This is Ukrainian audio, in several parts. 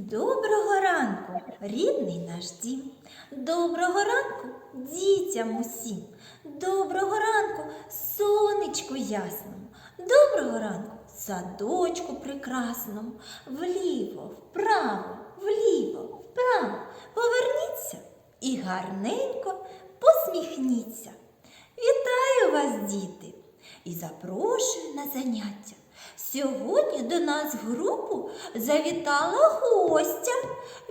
Доброго ранку, рідний наш дім. Доброго ранку дітям усім. Доброго ранку сонечку ясному. Доброго ранку садочку прекрасному. Вліво, вправо, вліво, вправо. Поверніться і гарненько посміхніться. Вітаю вас, діти, і запрошую на заняття. Сьогодні до нас в групу завітала гостя,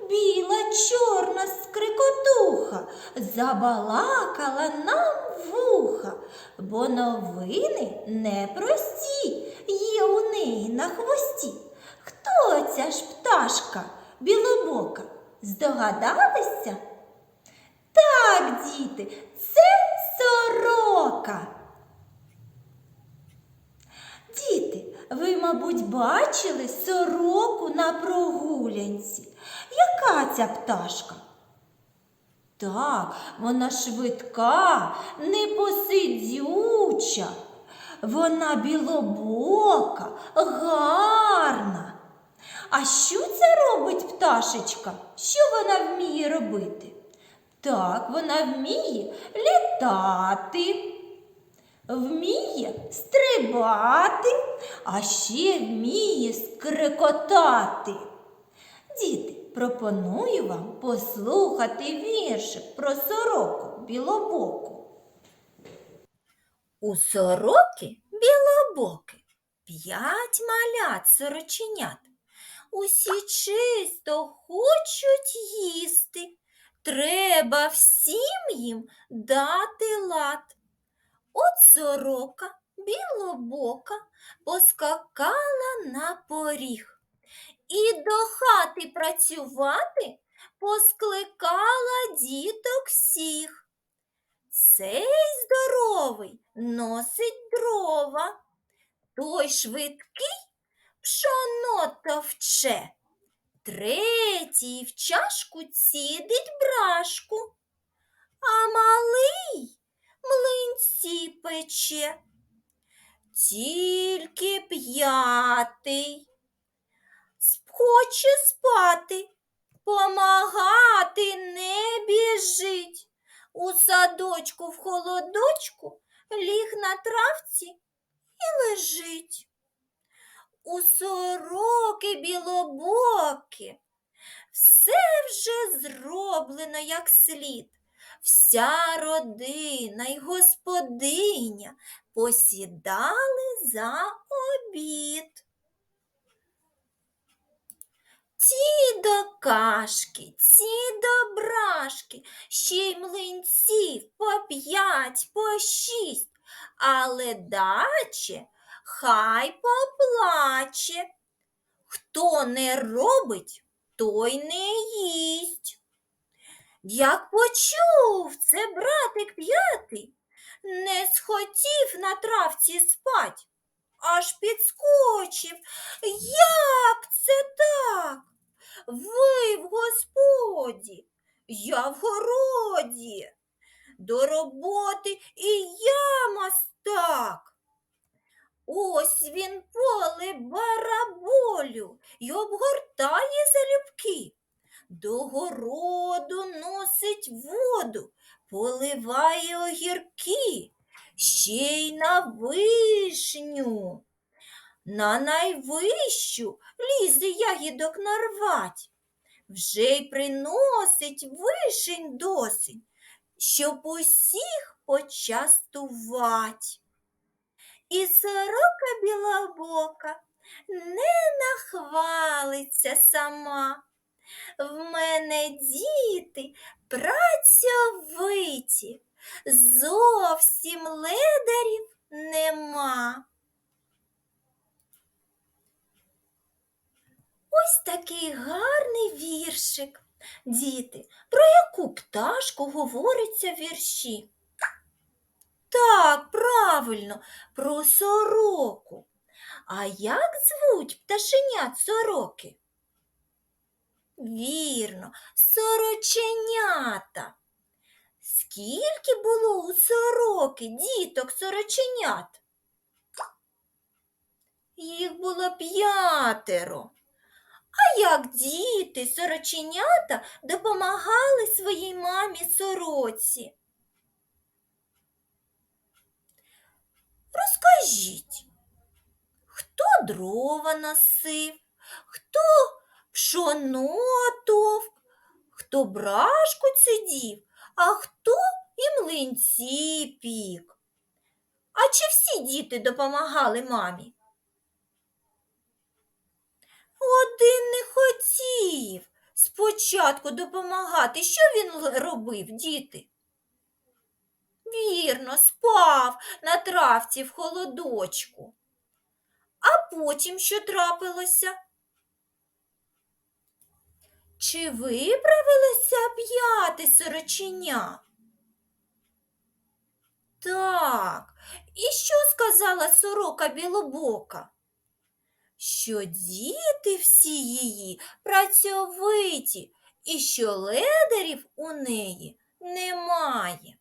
біла чорна скрикотуха, забалакала нам вуха, бо новини непрості є у неї на хвості. Хто ця ж пташка білобока? Здогадалися? Так, діти, це сорока. Діти, ви, мабуть, бачили сороку на прогулянці. Яка ця пташка? Так, вона швидка, непосидюча. Вона білобока, гарна. А що це робить пташечка? Що вона вміє робити? Так, вона вміє літати вміє стрибати, а ще вміє скрикотати. Діти, пропоную вам послухати віршик про сороку білобоку. У сороки білобоки п'ять малят сороченят. Усі чисто хочуть їсти. Треба всім їм дати лад. От сорока білобока поскакала на поріг. І до хати працювати поскликала діток всіх. Цей здоровий носить дрова, той швидкий пшоно товче, третій в чашку цідить брашку, а малий млинці пече. Тільки п'ятий хоче спати, помагати не біжить. У садочку в холодочку ліг на травці і лежить. У сороки білобоки все вже зроблено як слід. Вся родина й господиня посідали за обід. Ті до кашки, ті до брашки, ще й млинців по п'ять, по шість, але даче хай поплаче. Хто не робить, той не їсть. Як почув це братик п'ятий, не схотів на травці спать, аж підскочив. Як це так? Ви в господі, я в городі. До роботи і я мастак. Ось він поле бараболю й обгортає залюбки. До городу носить воду, поливає огірки, ще й на вишню. На найвищу лізе ягідок нарвать, вже й приносить вишень досить, щоб усіх почастувать. І сорока білобока не нахвалиться сама. В мене діти працьовиті, зовсім ледарів нема. Ось такий гарний віршик. Діти, про яку пташку говориться вірші? Так, правильно, про сороку. А як звуть пташенят сороки? Вірно, сороченята. Скільки було у сороки діток сороченят? Їх було п'ятеро. А як діти, сороченята допомагали своїй мамі сороці? Розкажіть, хто дрова носив, хто пшоно товк, хто брашку цидів, а хто і млинці пік. А чи всі діти допомагали мамі? Один не хотів спочатку допомагати. Що він робив, діти? Вірно, спав на травці в холодочку. А потім що трапилося? Чи виправилося п'яте сороченя? Так, і що сказала сорока білобока? Що діти всі її працьовиті, і що ледарів у неї немає.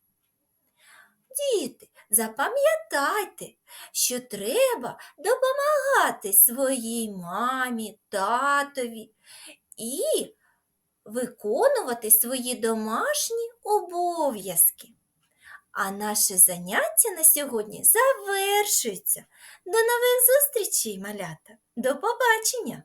Діти, запам'ятайте, що треба допомагати своїй мамі, татові і виконувати свої домашні обов'язки. А наше заняття на сьогодні завершується. До нових зустрічей, малята! До побачення!